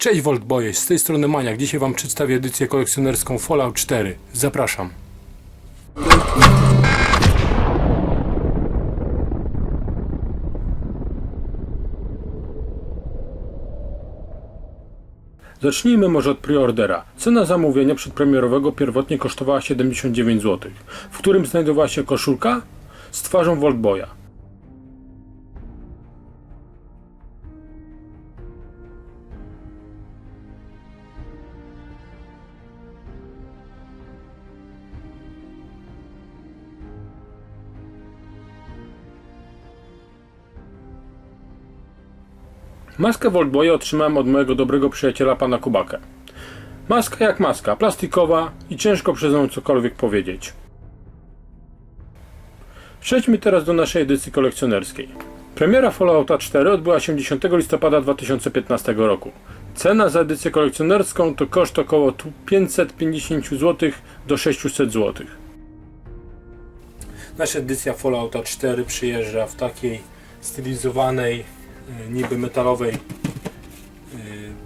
Cześć Voltboje, z tej strony Maniak. Dzisiaj Wam przedstawię edycję kolekcjonerską Fallout 4. Zapraszam. Zacznijmy może od preordera. Cena zamówienia przedpremierowego pierwotnie kosztowała 79 zł, w którym znajdowała się koszulka z twarzą Voltboya. Maskę Voltboya otrzymałem od mojego dobrego przyjaciela pana Kubakę. Maska jak maska, plastikowa i ciężko przez nią cokolwiek powiedzieć. Przejdźmy teraz do naszej edycji kolekcjonerskiej. Premiera Fallouta 4 odbyła się 10 listopada 2015 roku. Cena za edycję kolekcjonerską to koszt około tu 550 zł do 600 zł. Nasza edycja Fallouta 4 przyjeżdża w takiej stylizowanej, niby metalowej y,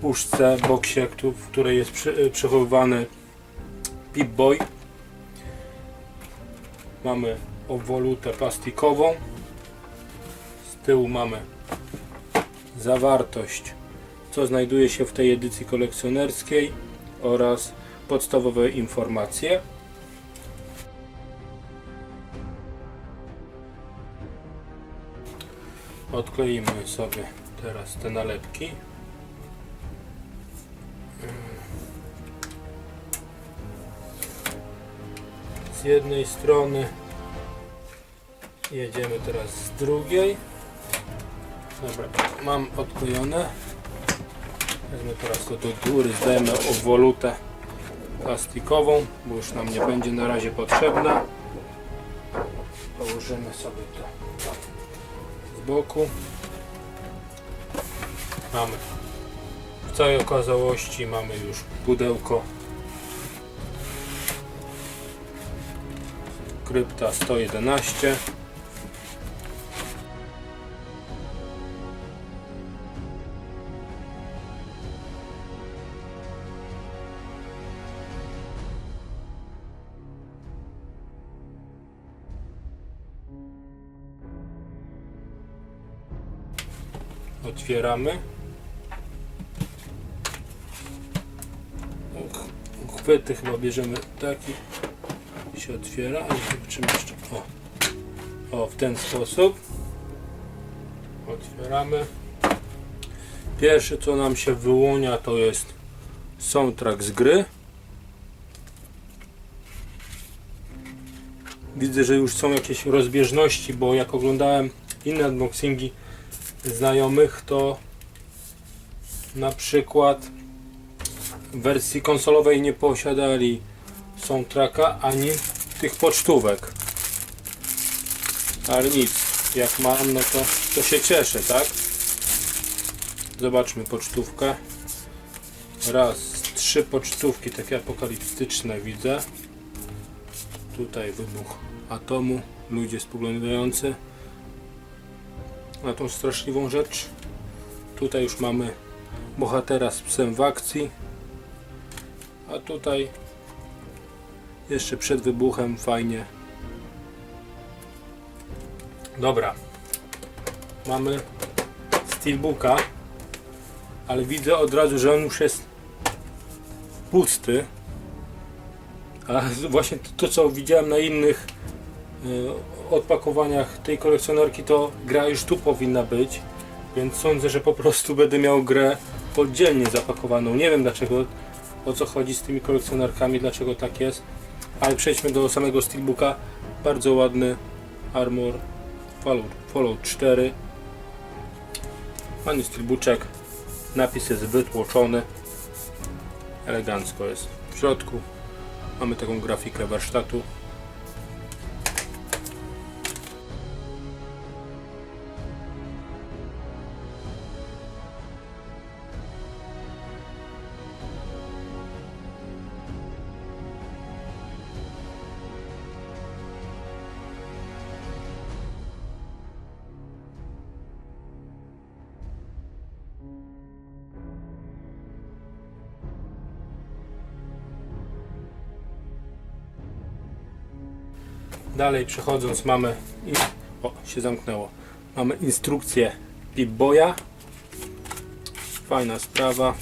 puszce, boksie, w której jest y, przechowywany Pip-Boy. Mamy obwolutę plastikową. Z tyłu mamy zawartość, co znajduje się w tej edycji kolekcjonerskiej oraz podstawowe informacje. Odkleimy sobie teraz te nalepki. Z jednej strony jedziemy teraz z drugiej. Dobra, mam odklejone. Wezmę teraz to do góry, zdejmę obwolutę plastikową, bo już nam nie będzie na razie potrzebna. Położymy sobie to boku. Mamy w całej okazałości mamy już pudełko krypta 111 otwieramy. Ch- chwyty chyba bierzemy taki. Się otwiera a zobaczymy jeszcze. O, o w ten sposób. Otwieramy. Pierwsze co nam się wyłania to jest soundtrack z gry. Widzę, że już są jakieś rozbieżności bo jak oglądałem inne unboxingi znajomych, to na przykład wersji konsolowej nie posiadali soundtracka ani tych pocztówek. Ale nic, jak mam, no to, to się cieszę, tak? Zobaczmy pocztówkę. Raz, trzy pocztówki takie apokaliptyczne widzę. Tutaj wybuch atomu, ludzie spoglądający na tą straszliwą rzecz. Tutaj już mamy bohatera z psem w akcji. A tutaj jeszcze przed wybuchem fajnie. Dobra. Mamy steelbooka, ale widzę od razu, że on już jest pusty. A właśnie to, to co widziałem na innych odpakowaniach tej kolekcjonerki to gra już tu powinna być, więc sądzę, że po prostu będę miał grę oddzielnie zapakowaną. Nie wiem dlaczego, o co chodzi z tymi kolekcjonerkami, dlaczego tak jest, ale przejdźmy do samego steelbooka. Bardzo ładny Armor Fallout, Fallout 4. Ładny steelbooczek, napis jest wytłoczony, elegancko jest. W środku mamy taką grafikę warsztatu. Dalej przechodząc mamy o się zamknęło. Mamy instrukcję Pip-Boya. Fajna sprawa.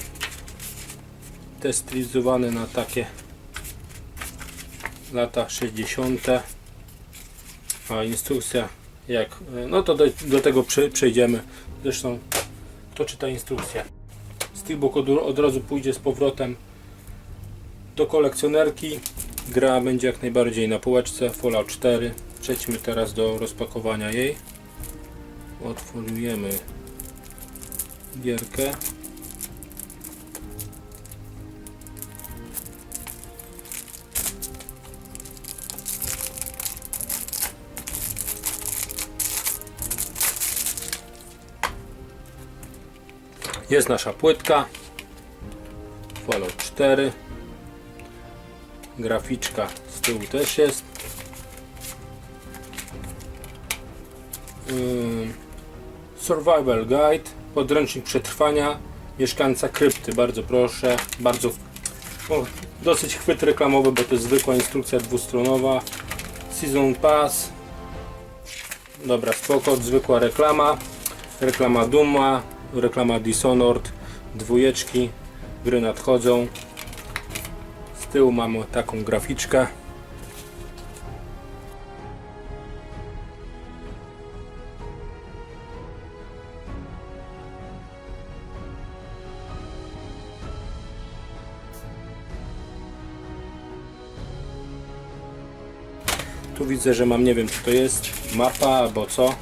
Też na takie lata 60. A instrukcja jak no to do, do tego prze, przejdziemy. Zresztą kto czyta instrukcję. Steelbook od, od razu pójdzie z powrotem do kolekcjonerki. Gra będzie jak najbardziej na półeczce Fallout 4. Przejdźmy teraz do rozpakowania jej. Otworujemy gierkę. Jest nasza płytka. Fallout 4. Graficzka z tyłu też jest. Survival Guide. Podręcznik przetrwania mieszkańca krypty. Bardzo proszę. Bardzo o, dosyć chwyt reklamowy, bo to jest zwykła instrukcja dwustronowa. Season Pass. Dobra, spoko, zwykła reklama. Reklama Duma, reklama Dishonored, dwójeczki, gry nadchodzą. Tyłu mamy taką graficzkę. Tu widzę, że mam, nie wiem co to jest, mapa albo co.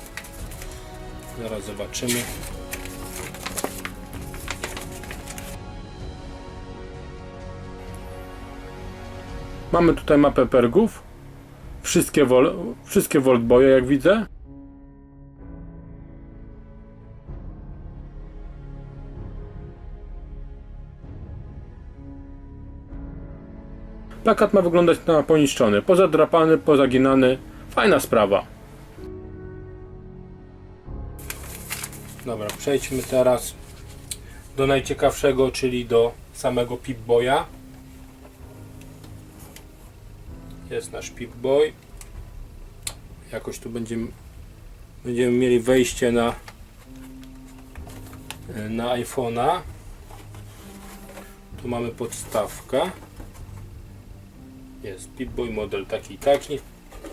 Zaraz zobaczymy. Mamy tutaj mapę pergów. Wszystkie, wol, wszystkie Voltboje, jak widzę. Plakat ma wyglądać na poniszczony, pozadrapany, pozaginany. Fajna sprawa. Dobra, przejdźmy teraz do najciekawszego, czyli do samego Pip-Boya. Jest nasz Pip-Boy. Jakoś tu będziemy, będziemy mieli wejście na na iPhone'a. Tu mamy podstawkę. Jest Pip-Boy model taki i taki.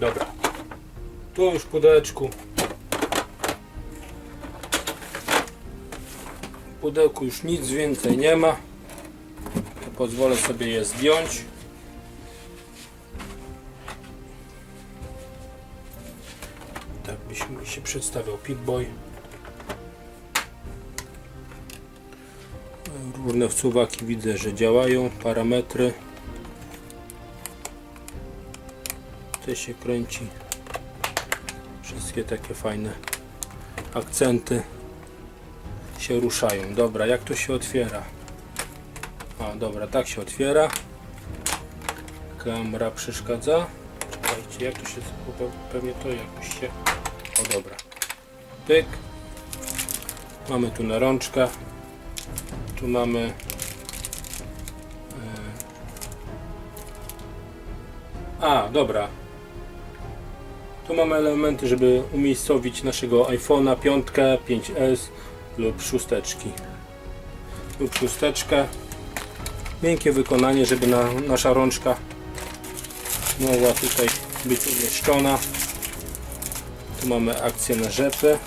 Dobra. Tu już pudełeczku. W pudełku już nic więcej nie ma. Pozwolę sobie je zdjąć. Się przedstawiał Pip-Boy. Różne wsuwaki widzę, że działają. Parametry. Te się kręci. Wszystkie takie fajne akcenty się ruszają. Dobra, jak to się otwiera? A, dobra, tak się otwiera. Kamera przeszkadza. Czekajcie, jak to się... pe- Pewnie to jakoś się... O, dobra. Pyk. Mamy tu na rączkę. Tu mamy... e, A, dobra. Tu mamy elementy, żeby umiejscowić naszego iPhone'a 5, 5S lub szósteczki. Lub szósteczkę. Miękkie wykonanie, żeby na, nasza rączka mogła tutaj być umieszczona. Tu mamy akcję na rzepy.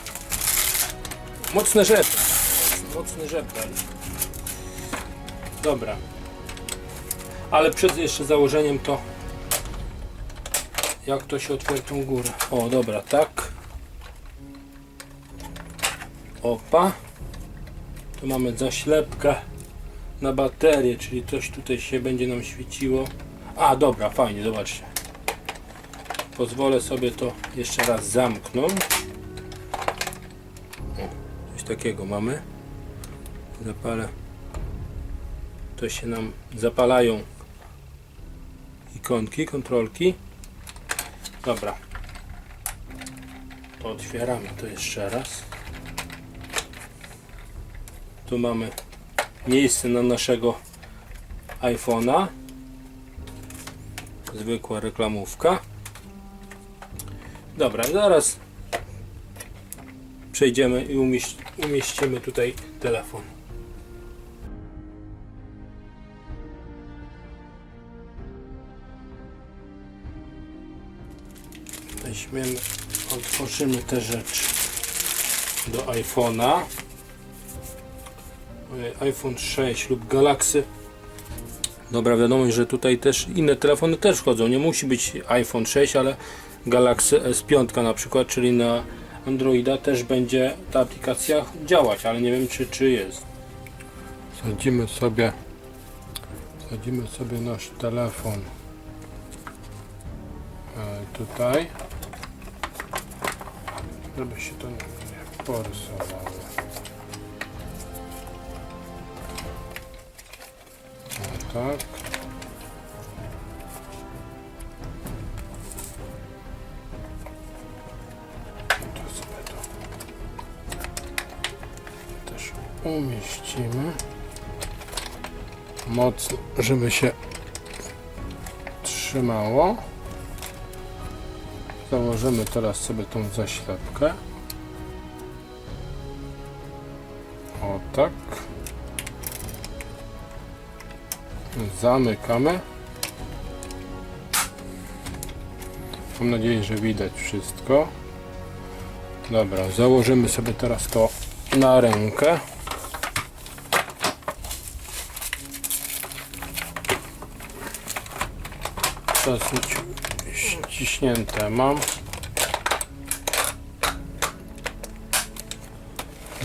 Mocne rzepy. Mocny rzepel. Dobra. Ale przed jeszcze założeniem to jak to się otwiera tą górę. O, dobra, tak. Opa. Tu mamy zaślepkę na baterię, czyli coś tutaj się będzie nam świeciło. A, dobra, fajnie, zobaczcie. Pozwolę sobie to jeszcze raz zamknąć. O, coś takiego mamy. Zapalę. To się nam zapalają ikonki, kontrolki. Dobra. To otwieramy to jeszcze raz. Tu mamy miejsce na naszego iPhone'a. Zwykła reklamówka. Dobra, zaraz przejdziemy i umieś- umieścimy tutaj telefon. Weźmiemy, otworzymy te rzeczy do iPhone'a. IPhone 6 lub Galaxy. Dobra, wiadomo, że tutaj też inne telefony też wchodzą. Nie musi być iPhone 6, ale Galaxy S5 na przykład, czyli na Androida też będzie ta aplikacja działać, ale nie wiem czy, czy jest. Sadzimy sobie sadzimy sobie nasz telefon e, tutaj żeby się to nie, porysowało. O, tak. Umieścimy. Mocno, żeby się trzymało. Założymy teraz sobie tą zaślepkę. O tak. Zamykamy. Mam nadzieję, że widać wszystko. Dobra, założymy sobie teraz to na rękę. Dosyć ściśnięte mam.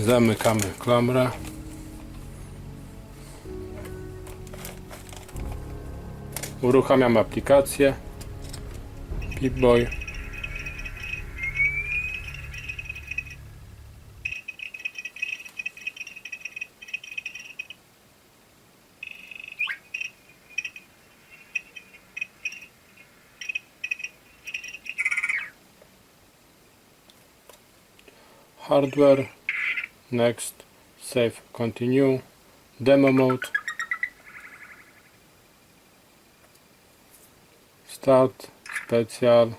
Zamykamy klamrę. Uruchamiam aplikację. Pip-Boy. Hardware. Next. Save. Continue. Demo mode. Start. Special.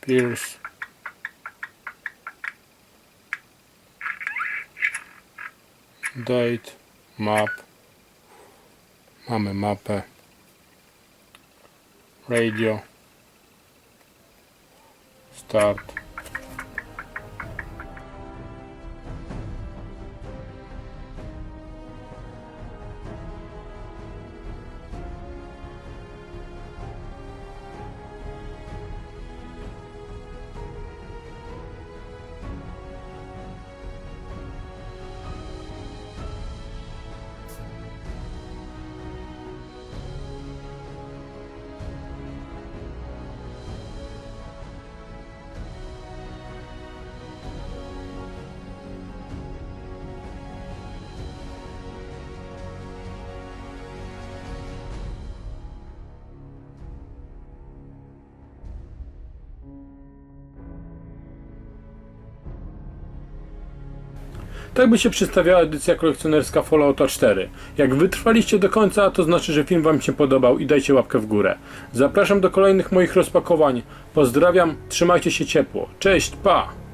Pierce. Date. Map. Mamy mapę. Radio. старт Tak by się przedstawiała edycja kolekcjonerska Fallouta 4. Jak wytrwaliście do końca, to znaczy, że film Wam się podobał i dajcie łapkę w górę. Zapraszam do kolejnych moich rozpakowań. Pozdrawiam, trzymajcie się ciepło. Cześć, pa!